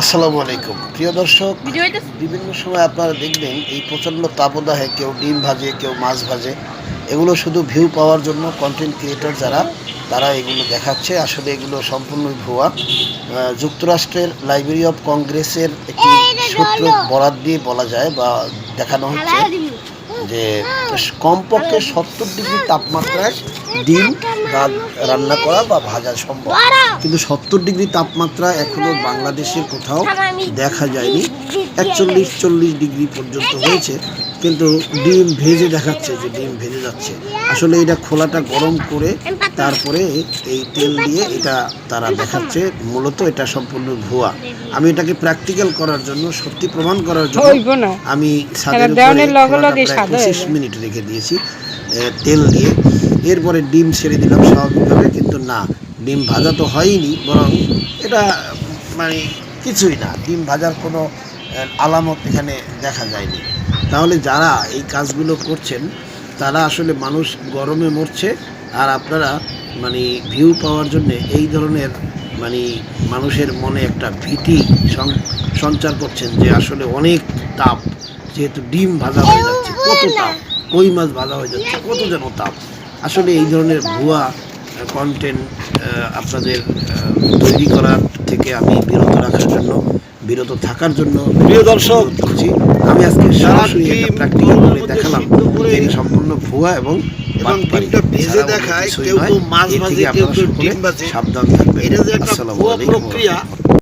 আসসালামু আলাইকুম। প্রিয় দর্শক বিভিন্ন সময় আপনারা দেখবেন এই প্রচণ্ড তাপদাহে কেউ ডিম ভাজে কেউ মাছ ভাজে। এগুলো শুধু ভিউ পাওয়ার জন্য কন্টেন্ট ক্রিয়েটর যারা তারা এগুলো দেখাচ্ছে। আসলে এগুলো সম্পূর্ণই ভুয়া। যুক্তরাষ্ট্রের লাইব্রেরি অফ কংগ্রেসের একটি সূত্র বরাদ দিয়ে বলা যায় বা দেখানো হচ্ছে। যে কমপক্ষে সত্তর ডিগ্রি তাপমাত্রায় ডিম রান্না করা বা ভাজা সম্ভব। কিন্তু সত্তর ডিগ্রি তাপমাত্রা এখনও বাংলাদেশের কোথাও দেখা যায়নি। একচল্লিশ চল্লিশ ডিগ্রি পর্যন্ত হয়েছে কিন্তু ডিম ভেজে দেখাচ্ছে যে ডিম ভেজে যাচ্ছে। আসলে এটা খোলাটা গরম করে তারপরে এই তেল দিয়ে এটা তারা দেখাচ্ছে। মূলত এটা সম্পূর্ণ ভুয়া আমি এটাকে প্র্যাকটিক্যাল করার জন্য সত্যি প্রমাণ করার জন্য আমি পঁচিশ মিনিট রেখে দিয়েছি তেল দিয়ে। এরপরে ডিম ছেড়ে দিলাম স্বাভাবিকভাবে কিন্তু না ডিম ভাজা তো হয়নি বরং এটা মানে কিছুই না। ডিম ভাজার কোনো আলামত এখানে দেখা যায়নি। তাহলে যারা এই কাজগুলো করছেন তারা আসলে মানুষ গরমে মরছে আর আপনারা মানে ভিউ পাওয়ার জন্য এই ধরনের মানে মানুষের মনে একটা ভীতি সঞ্চার করছেন যে আসলে অনেক তাপ যেহেতু ডিম ভাজা হয়ে কত তাপ কই মাছ ভাজা হয়ে যাচ্ছে? কত যেন তাপ। আসলে এই ধরনের ভুয়া কন্টেন্ট আপনাদের তৈরি করার থেকে আমি বিরত রাখার জন্য বিরত থাকার জন্য প্রিয় দর্শক, আমি আজকে সরাসরি একটা প্র্যাকটিক্যাল করে দেখালাম এটি সম্পূর্ণ ভুয়া এবং। সাবধান থাকবেন। এটা যে একটা আসসালামু আলাইকুম প্রক্রিয়া।